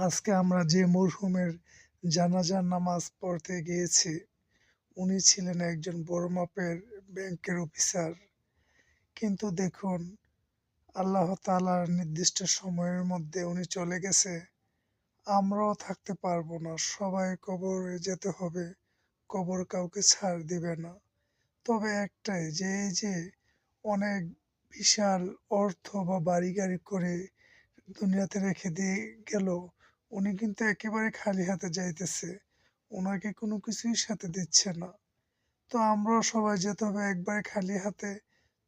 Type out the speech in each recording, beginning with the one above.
আজকে আমরা যে মরহুমের জানাজার নামাজ পড়তে গিয়েছি, উনি ছিলেন একজন বড় মাপের ব্যাংকের অফিসার। কিন্তু দেখুন, আল্লাহ তালার নির্দিষ্ট সময়ের মধ্যে উনি চলে গেছে। আমরাও থাকতে পারব না, সবাই কবরে যেতে হবে, কবর কাউকে ছাড় দিবে না। তবে একটাই, যে যে অনেক বিশাল অর্থ বা বাড়ি গাড়ি করে দুনিয়াতে রেখে দিয়ে গেল উনি কিন্তু একেবারে খালি হাতে যাইতেছে। ওনাকে কোনো কিছুই সাথে দিচ্ছে না। তো আমরাও সবাই যেতে হবে একবারে খালি হাতে।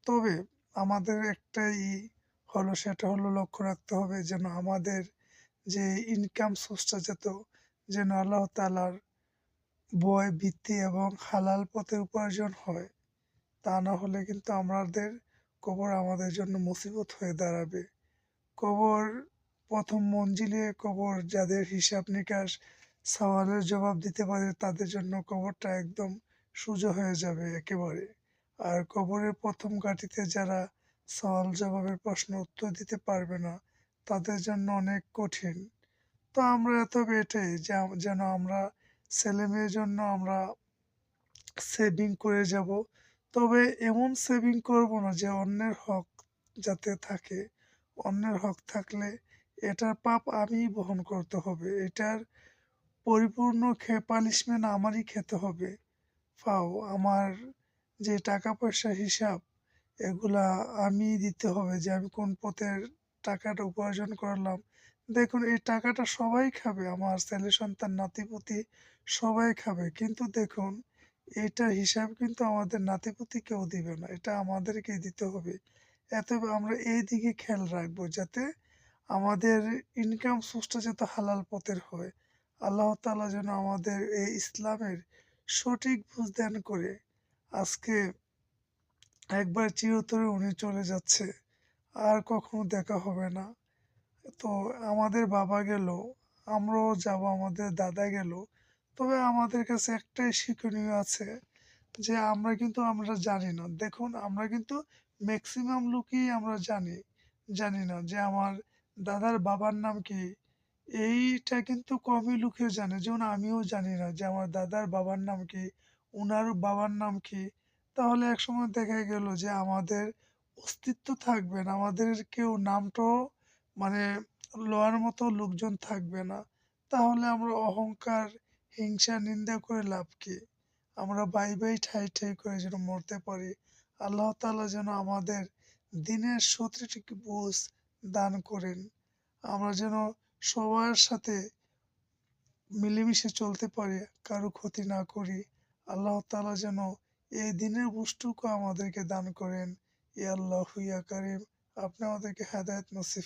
তবে আমাদের একটাই হলো, সেটা হলো লক্ষ্য রাখতে হবে যেন আমাদের যে ইনকাম সোর্সটা যেত, যেন আল্লাহ তালার বয় বৃত্তি এবং হালাল পথে উপার্জন হয়, তা না হলে কিন্তু আমাদের কবর আমাদের জন্য মুসিবত হয়ে দাঁড়াবে। কবর প্রথম মঞ্জিলে কবর, যাদের হিসাব নিকাশ সওয়ালের জবাব দিতে পারে, তাদের জন্য কবরটা একদম সোজা হয়ে যাবে একেবারে। আর কবরের প্রথম ঘাটিতে যারা সওয়াল জবাবের প্রশ্ন উত্তর দিতে পারবে না, তাদের জন্য অনেক কঠিন। তো আমরা এত যে যেন আমরা ছেলে মেয়ের জন্য আমরা সেভিং করে যাব। তবে এমন সেভিং করব না যে অন্যের হক যাতে থাকে। অন্যের হক থাকলে এটার পাপ আমিই বহন করতে হবে। এটার পরিপূর্ণ খে পানিশমেন্ট আমারই খেতে হবে। ফাও আমার যে টাকা পয়সা হিসাব, এগুলা আমি দিতে হবে যে আমি কোন পথের টাকাটা উপার্জন করলাম। দেখুন, এই টাকাটা সবাই খাবে, আমার ছেলে সন্তান, নাতিপুতি সবাই খাবে। কিন্তু দেখুন এটার হিসাব কিন্তু আমাদের নাতিপুতি কেউ দিবে না, এটা আমাদেরকেই দিতে হবে। এত আমরা এই দিকে খেয়াল রাখব যাতে আমাদের ইনকাম সোর্সটা যাতে হালাল পথের হয়। আল্লাহ তালা যেন আমাদের এই ইসলামের সঠিক বুঝ দান করে। আজকে একবার চিরতরে উনি চলে যাচ্ছে, আর কখনো দেখা হবে না। তো আমাদের বাবা গেল, আমরাও যাব, আমাদের দাদা গেল। তবে আমাদের কাছে একটাই শিক্ষণীয় আছে যে আমরা কিন্তু আমরা জানি না। দেখুন, আমরা কিন্তু ম্যাক্সিমাম লোকই আমরা জানি জানি না যে আমার দাদার বাবার নাম কি? এইটা কিন্তু কমই লোকে জানে, যেমন আমিও জানি না যে আমার দাদার বাবার নাম কি, উনার বাবার নাম কি। তাহলে একসময় দেখা গেল যে আমাদের অস্তিত্ব থাকবে না, আমাদের কেউ নামটাও মানে লওয়ার মতো লোকজন থাকবে না। তাহলে আমরা অহংকার, হিংসা, নিন্দা করে লাভ কি? আমরা বাই বাই ঠাই ঠাই করে যেন মরতে পারি। আল্লাহ তালা যেন আমাদের দিনের সঠিক বুঝ দান করেন। আমরা যেন সবার সাথে মিলেমিশে চলতে পারি, কারও ক্ষতি না করি। আল্লাহ তালা যেন এই দিনের বস্তুকে আমাদেরকে দান করেন। ই আল্লাহ ইয়া কারিম, আপনি আমাদেরকে হেদায়ত নসিব